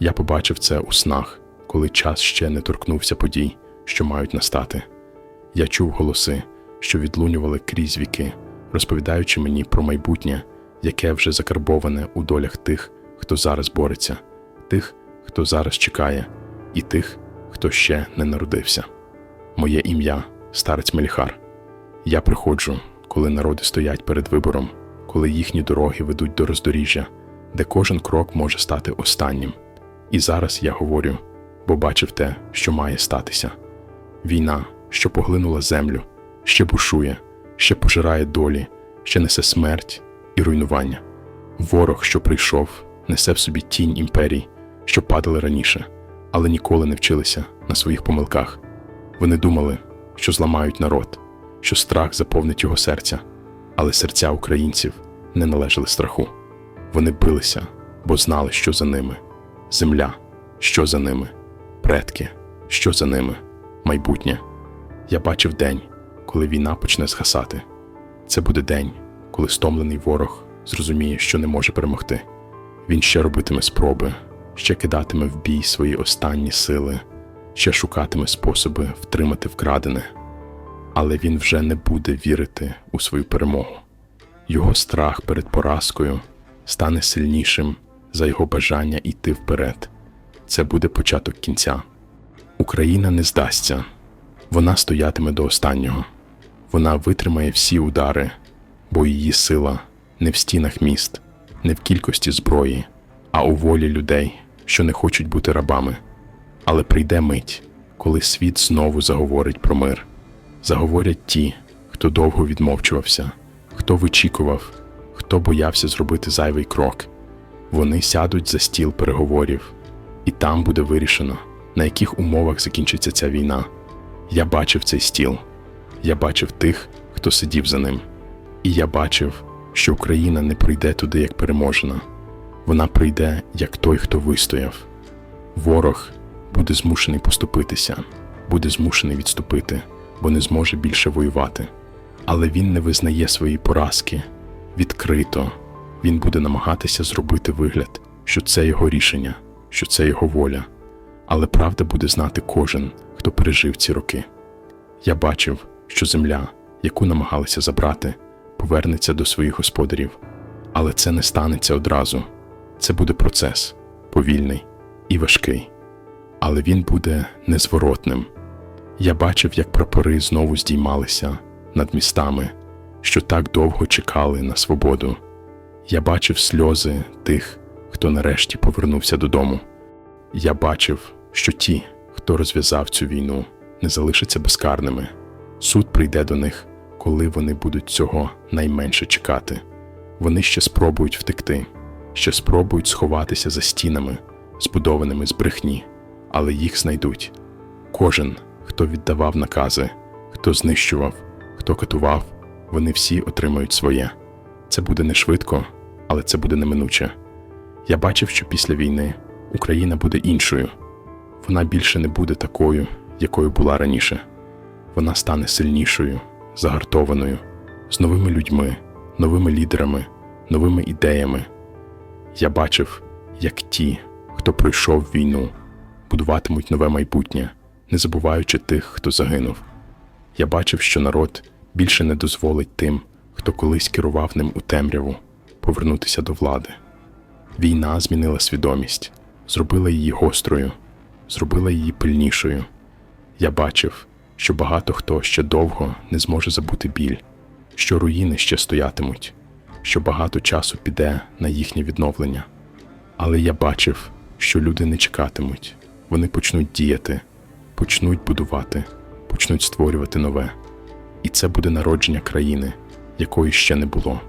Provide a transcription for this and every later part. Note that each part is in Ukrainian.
Я побачив це у снах, коли час ще не торкнувся подій, що мають настати. Я чув голоси, що відлунювали крізь віки, розповідаючи мені про майбутнє, яке вже закарбоване у долях тих, хто зараз бореться, тих, хто зараз чекає, і тих, хто ще не народився. Моє ім'я старець Меліхар. Я приходжу, коли народи стоять перед вибором, коли їхні дороги ведуть до роздоріжжя, де кожен крок може стати останнім. І зараз я говорю, бо бачив те, що має статися. Війна, що поглинула землю, ще бушує, ще пожирає долі, ще несе смерть і руйнування. Ворог, що прийшов, несе в собі тінь імперій, що падали раніше, але ніколи не вчилися на своїх помилках. Вони думали, що зламають народ, що страх заповнить його серця, але серця українців не належали страху. Вони билися, бо знали, що за ними земля, що за ними, предки, що за ними, майбутнє. Я бачив день, коли війна почне згасати. Це буде день, коли стомлений ворог зрозуміє, що не може перемогти. Він ще робитиме спроби, ще кидатиме в бій свої останні сили, ще шукатиме способи втримати вкрадене, але він вже не буде вірити у свою перемогу. Його страх перед поразкою стане сильнішим за його бажання йти вперед. Це буде початок кінця. Україна не здасться, вона стоятиме до останнього. Вона витримає всі удари, бо її сила не в стінах міст, не в кількості зброї, а у волі людей, що не хочуть бути рабами. Але прийде мить, коли світ знову заговорить про мир. Заговорять ті, хто довго відмовчувався, хто вичікував, хто боявся зробити зайвий крок. Вони сядуть за стіл переговорів, і там буде вирішено, на яких умовах закінчиться ця війна. Я бачив цей стіл, я бачив тих, хто сидів за ним, і я бачив, що Україна не прийде туди як переможена. Вона прийде як той, хто вистояв. Ворог буде змушений поступитися, буде змушений відступити, бо не зможе більше воювати. Але він не визнає свої поразки відкрито. Він буде намагатися зробити вигляд, що це його рішення, що це його воля. Але правда буде знати кожен, хто пережив ці роки. Я бачив, що земля, яку намагалися забрати, повернеться до своїх господарів. Але це не станеться одразу. Це буде процес повільний і важкий. Але він буде незворотним. Я бачив, як прапори знову здіймалися над містами, що так довго чекали на свободу. Я бачив сльози тих, хто нарешті повернувся додому. Я бачив, що ті, хто розв'язав цю війну, не залишаться безкарними. Суд прийде до них, коли вони будуть цього найменше чекати. Вони ще спробують втекти, ще спробують сховатися за стінами, збудованими з брехні, але їх знайдуть. Кожен, хто віддавав накази, хто знищував, хто катував, вони всі отримають своє. Це буде не швидко, але це буде неминуче. Я бачив, що після війни Україна буде іншою. Вона більше не буде такою, якою була раніше. Вона стане сильнішою, загартованою, з новими людьми, новими лідерами, новими ідеями. Я бачив, як ті, хто пройшов війну, будуватимуть нове майбутнє, не забуваючи тих, хто загинув. Я бачив, що народ більше не дозволить тим, хто колись керував ним у темряву, повернутися до влади. Війна змінила свідомість, зробила її гострою, зробила її пильнішою. Я бачив, що багато хто ще довго не зможе забути біль, що руїни ще стоятимуть, що багато часу піде на їхнє відновлення. Але я бачив, що люди не чекатимуть, вони почнуть діяти, почнуть будувати, почнуть створювати нове. І це буде народження країни, якої ще не було.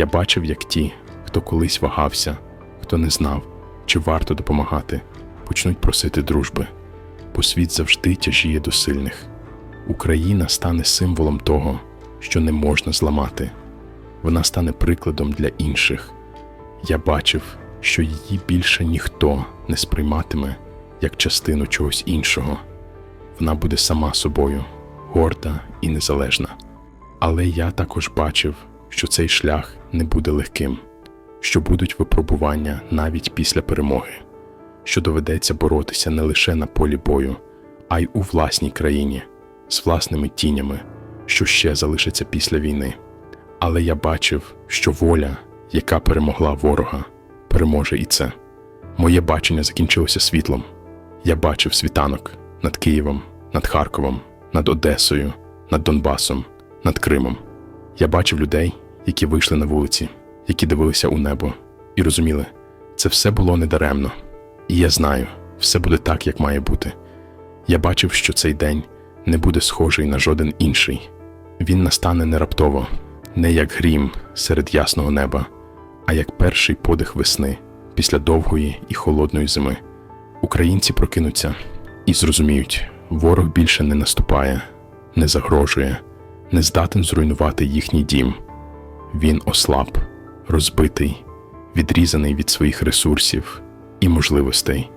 Я бачив, як ті, хто колись вагався, хто не знав, чи варто допомагати, почнуть просити дружби, бо світ завжди тяжіє до сильних. Україна стане символом того, що не можна зламати. Вона стане прикладом для інших. Я бачив, що її більше ніхто не сприйматиме як частину чогось іншого. Вона буде сама собою, горда і незалежна. Але я також бачив, що цей шлях не буде легким, що будуть випробування навіть після перемоги. що доведеться боротися не лише на полі бою, а й у власній країні, з власними тінями, що ще залишаться після війни. Але я бачив, що воля, яка перемогла ворога, переможе і це. Моє бачення закінчилося світлом. Я бачив світанок над Києвом, над Харковом, над Одесою, над Донбасом, над Кримом. Я бачив людей, які вийшли на вулиці, які дивилися у небо і розуміли, це все було недаремно. І я знаю, все буде так, як має бути. Я бачив, що цей день не буде схожий на жоден інший. Він настане не раптово, не як грім серед ясного неба, а як перший подих весни після довгої і холодної зими. Українці прокинуться і зрозуміють, ворог більше не наступає, не загрожує, не здатен зруйнувати їхній дім. Він ослаб, розбитий, відрізаний від своїх ресурсів і можливостей,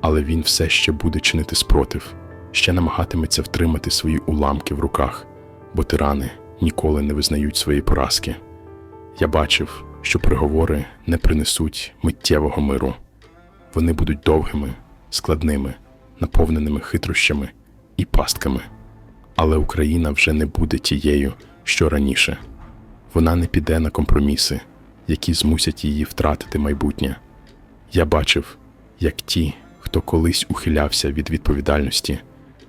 але він все ще буде чинити спротив, ще намагатиметься втримати свої уламки в руках, бо тирани ніколи не визнають свої поразки. Я бачив, що переговори не принесуть миттєвого миру. Вони будуть довгими, складними, наповненими хитрощами і пастками. Але Україна вже не буде тією, що раніше. Вона не піде на компроміси, які змусять її втратити майбутнє. Я бачив, як ті, хто колись ухилявся від відповідальності,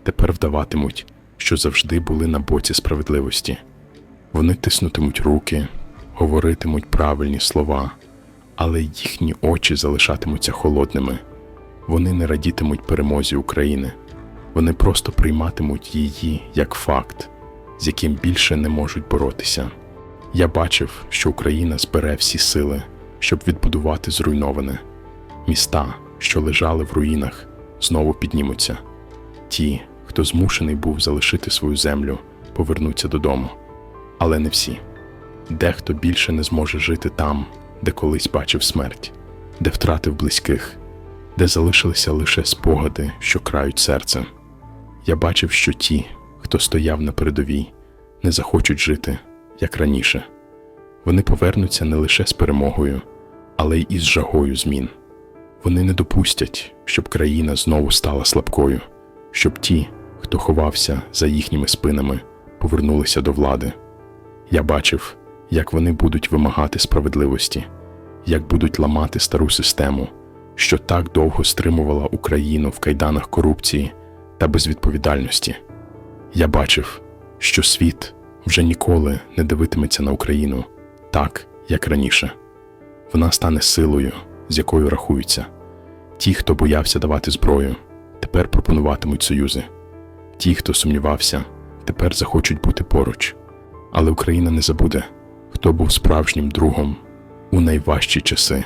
тепер вдаватимуть, що завжди були на боці справедливості. Вони тиснутимуть руки, говоритимуть правильні слова, але їхні очі залишатимуться холодними. Вони не радітимуть перемозі України, вони просто прийматимуть її як факт, з яким більше не можуть боротися. Я бачив, що Україна збере всі сили, щоб відбудувати зруйноване. Міста, що лежали в руїнах, знову піднімуться. Ті, хто змушений був залишити свою землю, повернуться додому. Але не всі. Дехто більше не зможе жити там, де колись бачив смерть, де втратив близьких, де залишилися лише спогади, що крають серце. Я бачив, що ті, хто стояв на передовій, не захочуть жити, як раніше. Вони повернуться не лише з перемогою, але й із жагою змін. Вони не допустять, щоб країна знову стала слабкою, щоб ті, хто ховався за їхніми спинами, повернулися до влади. Я бачив, як вони будуть вимагати справедливості, як будуть ламати стару систему, що так довго стримувала Україну в кайданах корупції та безвідповідальності. Я бачив, що світ вже ніколи не дивитиметься на Україну так, як раніше. Вона стане силою, з якою рахуються. Ті, хто боявся давати зброю, тепер пропонуватимуть союзи. Ті, хто сумнівався, тепер захочуть бути поруч. Але Україна не забуде, хто був справжнім другом у найважчі часи.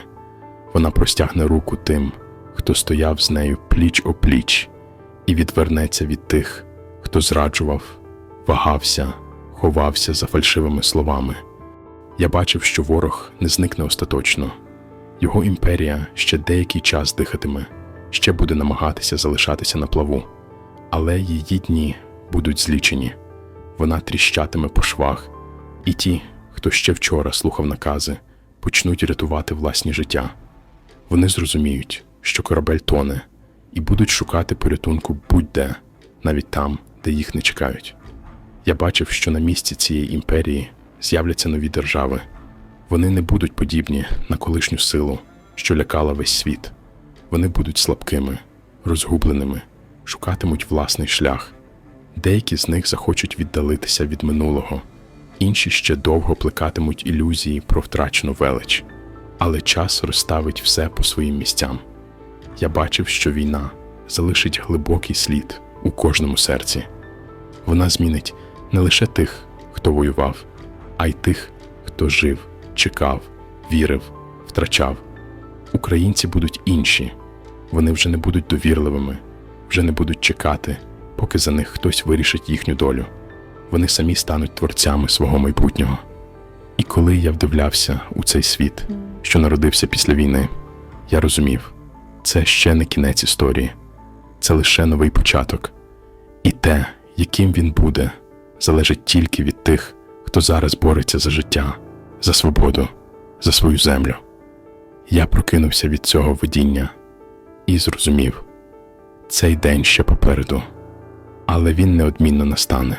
Вона простягне руку тим, хто стояв з нею пліч о пліч, і відвернеться від тих, хто зраджував, вагався, ховався за фальшивими словами. Я бачив, що ворог не зникне остаточно. Його імперія ще деякий час дихатиме, ще буде намагатися залишатися на плаву, але її дні будуть злічені. Вона тріщатиме по швах, і ті, хто ще вчора слухав накази, почнуть рятувати власні життя. Вони зрозуміють, що корабель тоне, і будуть шукати порятунку будь-де, навіть там, де їх не чекають. Я бачив, що на місці цієї імперії з'являться нові держави. Вони не будуть подібні на колишню силу, що лякала весь світ. Вони будуть слабкими, розгубленими, шукатимуть власний шлях. Деякі з них захочуть віддалитися від минулого, інші ще довго плекатимуть ілюзії про втрачену велич, але час розставить все по своїм місцям. Я бачив, що війна залишить глибокий слід у кожному серці. Вона змінить не лише тих, хто воював, а й тих, хто жив, чекав, вірив, втрачав. Українці будуть інші, вони вже не будуть довірливими, вже не будуть чекати, поки за них хтось вирішить їхню долю. Вони самі стануть творцями свого майбутнього. І коли я вдивлявся у цей світ, що народився після війни, я розумів, це ще не кінець історії, це лише новий початок. І те, яким він буде, залежить тільки від тих, хто зараз бореться за життя, за свободу, за свою землю. Я прокинувся від цього видіння. і зрозумів цей день ще попереду, але він неодмінно настане.